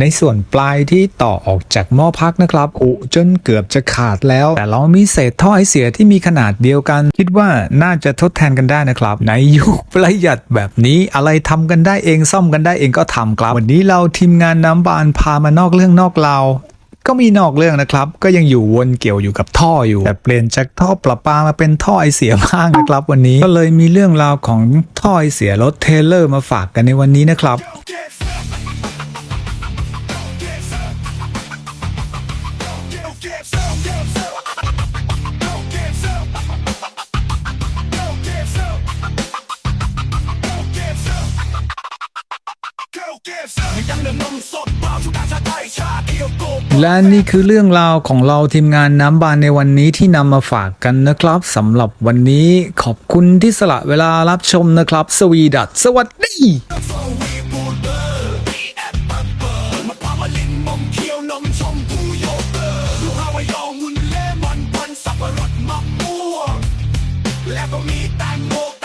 ในส่วนปลายที่ต่อออกจากหม้อพักนะครับอุจนเกือบจะขาดแล้ว แต่เรามีเศษท่อไอเสียที่มีขนาดเดียวกัน คิดว่าน่าจะทดแทนกันได้นะครับ ในยุคประหยัดแบบนี้อะไรทำกันได้เองซ่อมกันได้เองก็ทำครับ วันนี้เราทีมงานน้ำบานพามานอกเรื่องนอกเราก็มีนอกเรื่องนะครับ ก็ยังอยู่วนเกี่ยวอยู่กับท่ออยู่ แต่เปลี่ยนจากท่อประปามาเป็นท่อไอเสียบ้างนะครับ วันนี้ก็เลยมีเรื่องราวของท่อไอเสียรถเทเลอร์มาฝากกันในวันนี้นะครับ และนี่คือเรื่องราวของเราทีมงานน้ำบานในวันนี้ที่นำมาฝากกันนะครับสำหรับวันนี้ขอบคุณที่สละเวลารับชมนะครับ สวีดัตสวัสดีมันพามาลินนมเคี้ยวนมชมพูโยเกิร์ตลูกฮาวายองุ่นเลมอนพันสับปะก็มีแตงโม